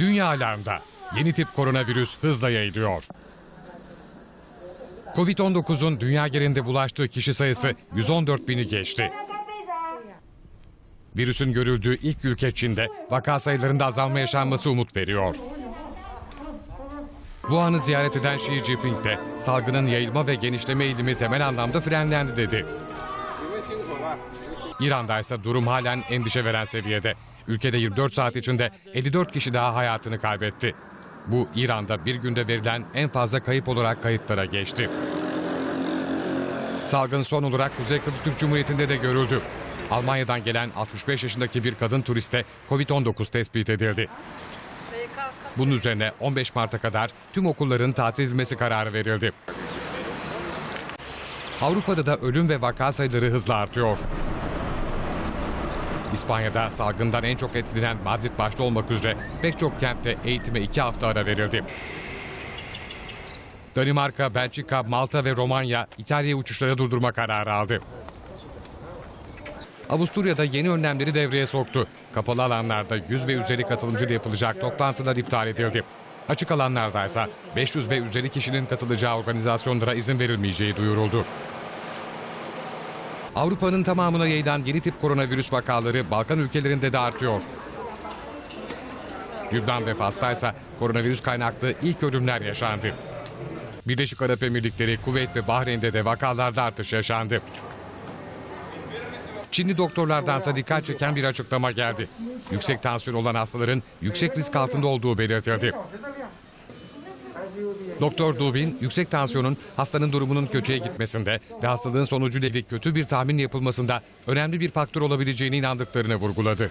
Dünya alarmda. Yeni tip koronavirüs hızla yayılıyor. Covid-19'un dünya genelinde bulaştığı kişi sayısı 114 bini geçti. Virüsün görüldüğü ilk ülke Çin'de vaka sayılarında azalma yaşanması umut veriyor. Wuhan'ı ziyaret eden Xi Jinping de salgının yayılma ve genişleme eğilimi temel anlamda frenlendi dedi. İran'da ise durum halen endişe veren seviyede. Ülkede 24 saat içinde 54 kişi daha hayatını kaybetti. Bu İran'da bir günde verilen en fazla kayıp olarak kayıtlara geçti. Salgın son olarak Kuzey Kıbrıs Türk Cumhuriyeti'nde de görüldü. Almanya'dan gelen 65 yaşındaki bir kadın turiste Covid-19 tespit edildi. Bunun üzerine 15 Mart'a kadar tüm okulların tatil edilmesi kararı verildi. Avrupa'da da ölüm ve vaka sayıları hızla artıyor. İspanya'da salgından en çok etkilenen Madrid başta olmak üzere pek çok kentte eğitime iki hafta ara verildi. Danimarka, Belçika, Malta ve Romanya İtalya'ya uçuşları durdurma kararı aldı. Avusturya'da yeni önlemleri devreye soktu. Kapalı alanlarda 100 ve üzeri katılımcıyla yapılacak toplantılar iptal edildi. Açık alanlarda ise 500 ve üzeri kişinin katılacağı organizasyonlara izin verilmeyeceği duyuruldu. Avrupa'nın tamamına yayılan yeni tip koronavirüs vakaları Balkan ülkelerinde de artıyor. Lübnan ve Fas'ta ise koronavirüs kaynaklı ilk ölümler yaşandı. Birleşik Arap Emirlikleri, Kuveyt ve Bahreyn'de de vakalarda artış yaşandı. Çinli doktorlardansa dikkat çeken bir açıklama geldi. Yüksek tansiyon olan hastaların yüksek risk altında olduğu belirtildi. Doktor Dubin, yüksek tansiyonun hastanın durumunun kötüye gitmesinde ve hastalığın ilgili kötü bir tahmin yapılmasında önemli bir faktör olabileceğine inandıklarını vurguladı.